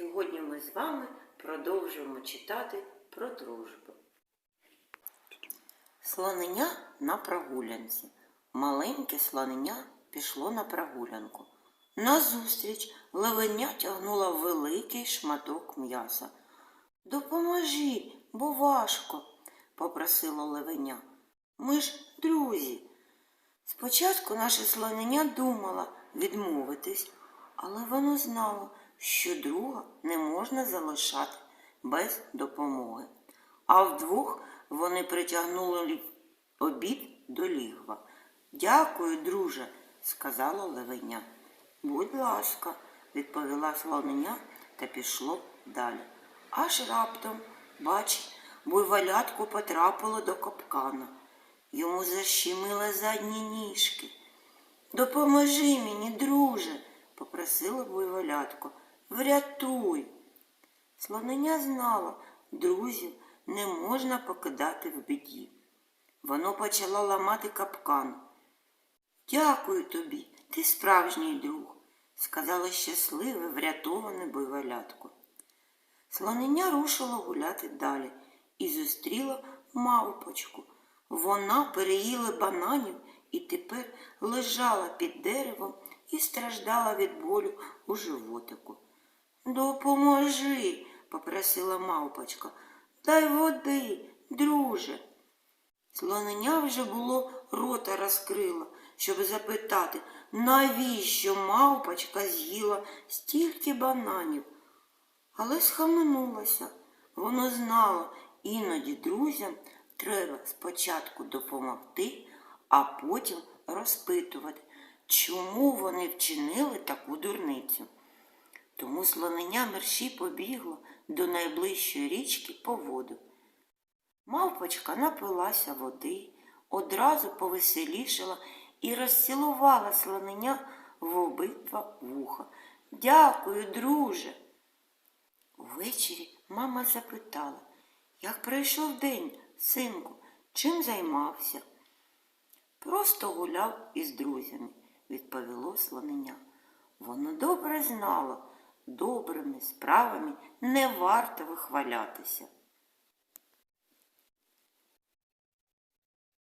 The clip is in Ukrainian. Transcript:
Сьогодні ми з вами продовжуємо читати про дружбу. Слонення на прогулянці. Маленьке слонення пішло на прогулянку. Назустріч левеня тягнула великий шматок м'яса. Допоможи, бо важко, попросило левеня. Ми ж друзі. Спочатку наше слонення думало відмовитись, але воно знало, що друга не можна залишати без допомоги. А вдвох вони притягнули обід до лігва. Дякую, друже, сказала левеня. Будь ласка, відповіла слонення та пішло далі. Аж раптом, бач, буйволятко потрапило до капкана. Йому защемили задні ніжки. Допоможи мені, друже, попросила буйволятко. Врятуй. Слонення знало, друзів не можна покидати в біді. Воно почало ламати капкан. Дякую тобі, ти справжній друг, сказала щасливе, врятоване буйволятко. Слонення рушило гуляти далі і зустріла мавпочку. Вона переїла бананів і тепер лежала під деревом і страждала від болю у животику. Допоможи, попросила мавпочка. Дай води, друже. Слонення вже було рота розкрила, щоб запитати, навіщо мавпочка з'їла стільки бананів. Але схаменулася. Воно знало, іноді друзям треба спочатку допомогти, а потім розпитувати, чому вони вчинили таку дурницю. Тому слонення мерші побігло до найближчої річки по воду. Мавпочка напилася води, одразу повеселішала і розцілувала слонення в обидва вуха. Дякую, друже. Увечері мама запитала, як пройшов день, синку, чим займався? Просто гуляв із друзями, відповіло слонення. Воно добре знало, добрими справами не варто вихвалятися.